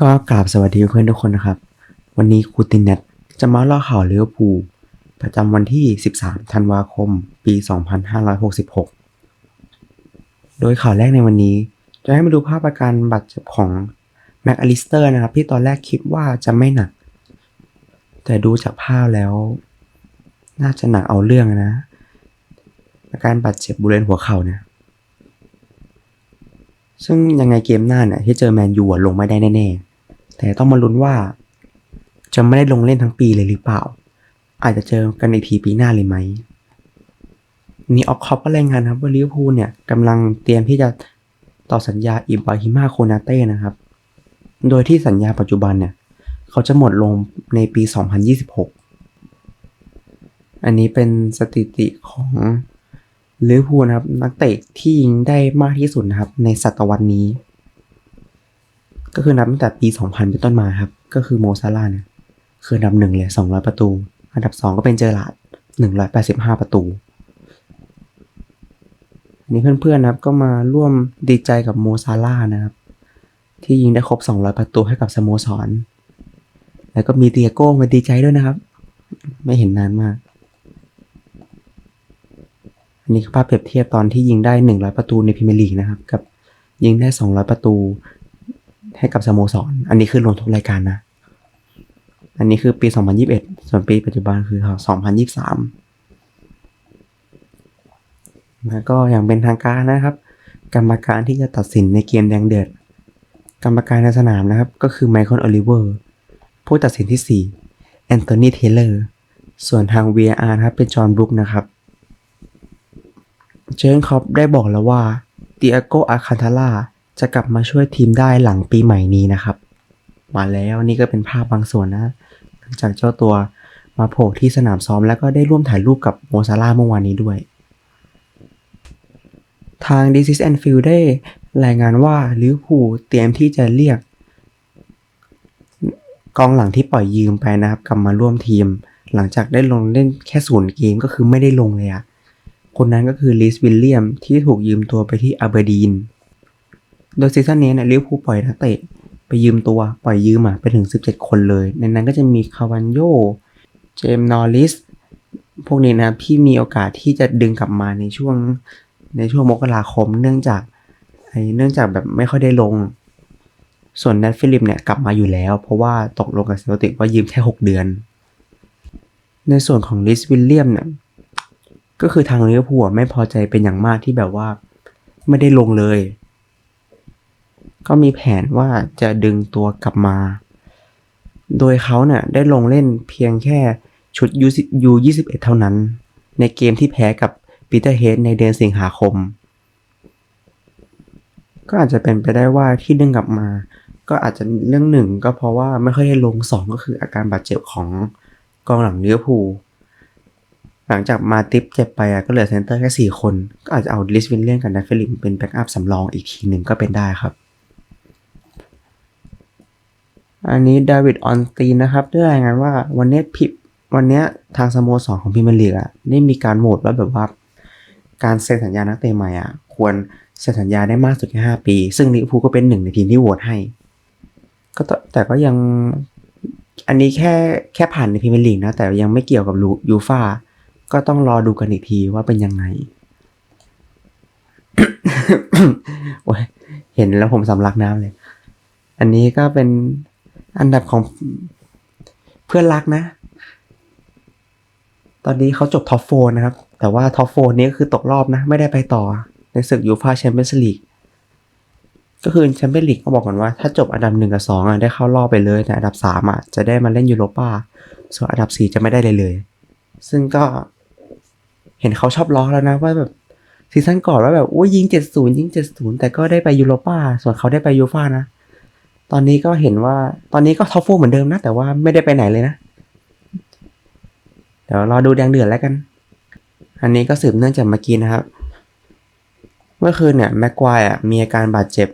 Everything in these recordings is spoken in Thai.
ก็กราบสวัสดีเพื่อนทุกคนนะครับ วันนี้ครูตินเน็ตจะมาเล่าข่าวเลิเวอร์พูประจำวันที่ 13 ธันวาคม ปี 2566 โดยข่าวแรกในวันนี้ จะให้มาดูภาพอาการบาดเจ็บของแม็กอลิสเตอร์นะครับ ที่ตอนแรกคิดว่าจะไม่หนัก แต่ดูจากภาพแล้ว น่าจะหนักเอาเรื่องนะ อาการบาดเจ็บบริเวณหัวเข่าเนี่ย ซึ่งยังไงเกมหน้าเนี่ยที่เจอแมนยูอะลงไม่ได้แน่ๆ แต่ต้องมาลุ้นว่า จะไม่ได้ลงเล่นทั้งปีเลยหรือเปล่า อาจจะเจอกันในทีปีหน้าเลยไหมนี่ออกคอปก็รายงานครับว่าลิเวอร์พูลเนี่ยกำลังเตรียมที่จะต่อสัญญาอิบราฮิมาโคนาเต้นะครับ โดยที่สัญญาปัจจุบันเนี่ย เขาจะหมดลงในปี 2026 อันนี้เป็นสถิติของ ลิเวอร์พูลนะครับนักเตะที่ยิงได้มากที่สุดนะครับ ในศตวรรษนี้ ก็คือนับตั้งแต่ปี 2000 เป็นต้นมาครับ ก็คือโมซาลาเนี่ยคืออันดับหนึ่งเลย 200 ประตู อันดับ 2 ก็เป็นเจอร์ลาร์ด185 ประตูนนี้เพื่อนๆนะครับก็มาร่วมดีใจกับโมซาลานะครับ ที่ยิงได้ครบ 200 ประตูให้กับสโมสร แล้วก็มีเตียโก้มาดีใจด้วยนะครับ ไม่เห็นนานมาก อันนี้คือภาพเปรียบเทียบตอนที่ยิงได้ 100 ประตูในพรีเมียร์ลีกนะครับ กับยิงได้ 200 ประตู ให้กับสโมสรอันนี้คือรวมทุกรายการนะ อันนี้คือปี 2021 ส่วนปีปัจจุบันคือ 2023 แล้วก็อย่างเป็นทางการนะครับ กรรมการที่จะตัดสินในเกมแดงเดือด กรรมการในสนามนะครับ ก็คือไมเคิลโอลิเวอร์ ผู้ตัดสินที่4แอนโทนีเทเลอร์ ส่วนทาง VR นะครับเป็นจอห์นบรุกนะครับ เจอร์นคอปได้บอกแล้วว่าเตียโกอาคันทาล่าจะกลับมาช่วยทีมได้หลังปีใหม่นี้นะครับ มาแล้วนี่ก็เป็นภาพบางส่วนนะหลังจากเจ้าตัวมาโผล่ที่สนามซ้อมแล้วก็ได้ร่วมถ่ายรูปกับโมซาร่าเมื่อวานนี้ด้วย ทาง d ิ s and Field ได้รายงานว่าลิเวอร์พูลเตรียมที่จะเรียก กองหลังที่ปล่อยยืมไปนะครับ กลับมาร่วมทีม หลังจากได้ลงเล่นแค่ศูนย์เกมก็คือไม่ได้ลงเลยอะ คนนั้นก็คือลิสวิลเลียมที่ถูกยืมตัวไปที่อาเบอร์ดีน โดยซีซั่นนี้เนี่ยลิเวอร์พูลปล่อยนักเตะไปยืมตัวปล่อยยืมอะไปถึง 17 คนเลย ในนั้นก็จะมีคาวันโยเจมส์นอริส พวกนี้นะครับที่มีโอกาสที่จะดึงกลับมาในช่วงในช่วงมกราคม เนื่องจากไอ้เนื่องจากแบบไม่ค่อยได้ลง ส่วนแนทฟิลิปเนี่ยกลับมาอยู่แล้ว เพราะว่าตกลงกับเซลติกว่ายืมแค่ 6 เดือน ในส่วนของลิสวิลเลียมเนี่ย ก็คือทางลิเวอร์พูลไม่พอใจเป็นอย่างมากที่แบบว่า ไม่ได้ลงเลย ก็มีแผนว่าจะดึงตัวกลับมา โดยเขาเนี่ยได้ลงเล่นเพียงแค่ชุด U U 21เท่านั้น ในเกมที่แพ้กับปีเตอร์เฮดในเดือนสิงหาคม ก็อาจจะเป็นไปได้ว่าที่ดึงกลับมา ก็อาจจะเรื่องหนึ่งก็เพราะว่าไม่ค่อยได้ลงสองก็คืออาการบาดเจ็บของกองหลังลิเวภู หลังจากมาติปเจ็บไปอะก็เหลือเซนเตอร์แค่ 4 คน ก็อาจจะเอาลิสวินเลียนกับนัฟเฟลิมเป็นแบ็กอัพสำรองอีกทีหนึ่งก็เป็นได้ครับ อันนี้ดาวิดออนตีนนะครับได้รายงานว่าวันนี้พิวันนี้ทางสโมสรของพรีเมลีกอะได้มีการโหวตว่าแบบว่า การเซ็นสัญญานักเตะใหม่อะควรเซ็นสัญญาได้มากสุดแค่5ปี ซึ่งลิเวอร์พูลก็เป็นหนึ่งในทีมที่โหวตให้ ก็แต่ก็ยังอันนี้แค่แค่ผ่านในพรีเมลีกนะ แต่ยังไม่เกี่ยวกับยูฟ่า ก็ต้องรอดูกันอีกทีว่าเป็นยังไง โอ้ยเห็นแล้วผมสำลักน้ำเลย อันนี้ก็เป็นอันดับของเพื่อนรักนะ ตอนนี้เขาจบท็อปโฟนะครับ แต่ว่าท็อปโฟนี้ก็คือตกรอบนะ ไม่ได้ไปต่อ ในศึกยูฟาแชมเปี้ยนส์ลีกก็คือแชมเปี้ยนส์ลีกก็บอกก่อนว่าถ้าจบอันดับหนึ่งกับสองอะได้เข้ารอบไปเลยแต่อันดับสามอะจะได้มาเล่นยูโรป้าส่วนอันดับสี่จะไม่ได้เลยเลย ซึ่งก็ เห็นเขาชอบล้อแล้วนะว่าแบบซีซั่นก่อนว่าแบบโอ้ยยิงเจ็ดศูนย์ยิงเจ็ดศูนย์แต่ก็ได้ไปยูโรป้าส่วนเขาได้ไปยูฟ่านะ ตอนนี้ก็เห็นว่าตอนนี้ก็ท็อปโฟเหมือนเดิมนะ แต่ว่าไม่ได้ไปไหนเลยนะ เดี๋ยวรอดูแดงเดือดแล้วกัน อันนี้ก็สืบเนื่องจากเมื่อกี้นะครับ เมื่อคืนเนี่ยแม็กควายอะมีอาการบาดเจ็บ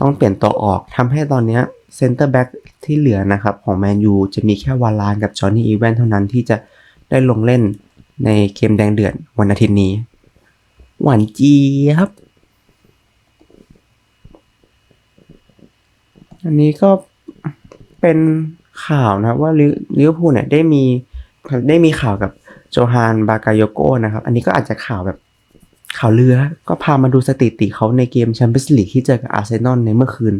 ต้องเปลี่ยนตัวออกทำให้ตอนเนี้ยเซนเตอร์แบ็กที่เหลือนะครับ ของแมนยูจะมีแค่วาลานกับจอห์นนี่อีแวนเท่านั้นที่จะได้ลงเล่น ในเกมแดงเดือดวันอาทิตย์นี้ หวานเจี๊ยบ อันนี้ก็เป็นข่าวนะว่าลิลิเวอร์พูลเนี่ยได้มีได้มีข่าวกับโจฮานบากายโกนะครับ อันนี้ก็อาจจะข่าวแบบข่าวเรือก็พามาดูสถิติเขาในเกมแชมเปี้ยนส์ลีกที่เจอกับอาร์เซนอลในเมื่อคืน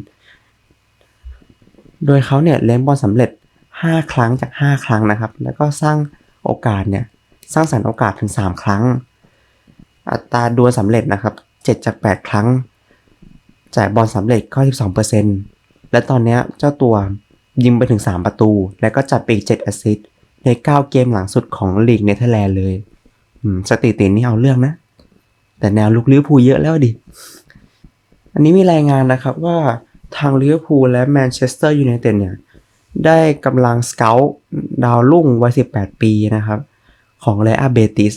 โดยเขาเนี่ยเล่นบอลสำเร็จ 5 ครั้งจาก 5 ครั้งนะครับ แล้วก็สร้างโอกาสเนี่ย สร้างสรรค์โอกาสถึง 3 ครั้ง อัตราดวลสำเร็จนะครับ 7 จาก 8 ครั้งจ่ายบอลสำเร็จ92%และตอนนี้เจ้าตัวยิงไปถึง 3 ประตู และก็จัดไปอีก 7 แอสซิสต์ใน 9 เกมหลังสุดของลีกเนเธอร์แลนด์เลยสถิตินี่เอาเรื่องนะ แต่แนวลุกลิเวอร์พูลเยอะแล้วดิ อันนี้มีรายงานนะครับว่าทางลิเวอร์พูลและแมนเชสเตอร์ยูไนเต็ดเนี่ย ได้กำลังสเกลดาวรุ่งวัย 18 ปีนะครับ ของเรอัลเบติส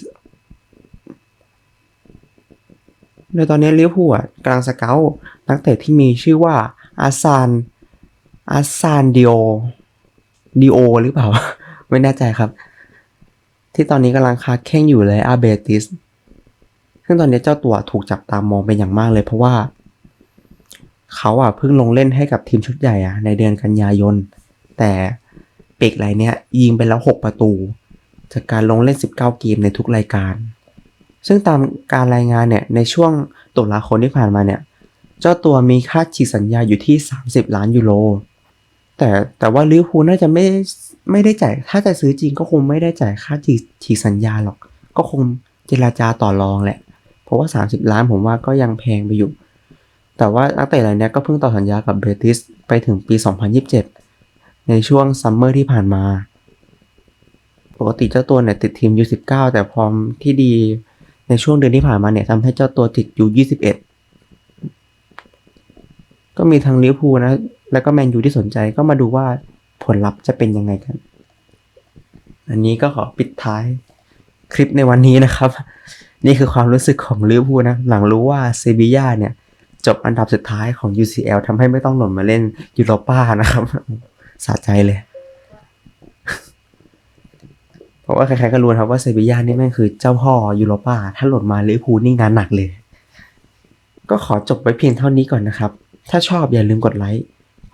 โดยตอนนี้ลิเวอร์พูลกำลังสเกลนักเตะที่มีชื่อว่าอาซานอาซานดิโอดิโอหรือเปล่า ไม่แน่ใจครับ ที่ตอนนี้กำลังคาแข่งอยู่เลยอาเบติสซึ่งตอนนี้เจ้าตัวถูกจับตามองเป็นอย่างมากเลยเพราะว่า เขาอะเพิ่งลงเล่นให้กับทีมชุดใหญ่อะในเดือนกันยายน แต่เปกไรเนี้ยยิงไปแล้ว 6 ประตู จากการลงเล่น 19 เกมในทุกรายการ ซึ่งตามการรายงานเนี่ยในช่วงตุลาคมที่ผ่านมาเนี่ยเจ้าตัวมีค่าฉีกสัญญาอยู่ที่ 30 ล้านยูโร แต่แต่ว่าลิเวอร์พูลน่าจะไม่ไม่ได้จ่าย ถ้าจะซื้อจริงก็คงไม่ได้จ่ายค่าฉีกฉีกสัญญาหรอก ก็คงเจราจาต่อรองแหละ เพราะว่า 30 ล้านผมว่าก็ยังแพงไปอยู่ แต่ว่านักเตะรายเนี้ยก็เพิ่งต่อสัญญากับเบติสไปถึงปี 2027 ในช่วงซัมเมอร์ที่ผ่านมา ปกติเจ้าตัวเนี่ยติดทีม U19 แต่พอมที่ดีในช่วงเดือนที่ผ่านมาเนี่ยทำให้เจ้าตัวติด U21 ก็มีทางลิเวอร์พูลนะ แล้วก็แมนยูที่สนใจก็มาดูว่าผลลัพธ์จะเป็นยังไงกัน อันนี้ก็ขอปิดท้ายคลิปในวันนี้นะครับ นี่คือความรู้สึกของลิเวอร์พูลนะ หลังรู้ว่าเซบีย่าเนี่ย จบอันดับสุดท้ายของ UCL ทำให้ไม่ต้องหล่นมาเล่นยูโรป้านะครับ สะใจเลย เพ ราะว่าใครๆก็รู้ครับว่าเซบีย่านี่แม่งคือเจ้าพ่อยูโรปาถ้าหล่นมาลิเวอร์พูลนี่งานหนักเลย ก็ขอจบไว้เพียงเท่านี้ก่อนนะครับ ถ้าชอบอย่าลืมกดไลค์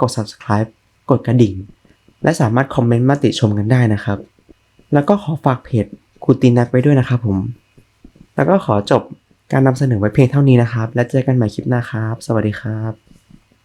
กด subscribe กดกระดิ่ง และสามารถคอมเมนต์มาติชมกันได้นะครับ แล้วก็ขอฝากเพจคูตินักไว้ด้วยนะครับผม แล้วก็ขอจบการนำเสนอไว้เพียงเท่านี้นะครับ และเจอกันใหม่คลิปหน้าครับ สวัสดีครับ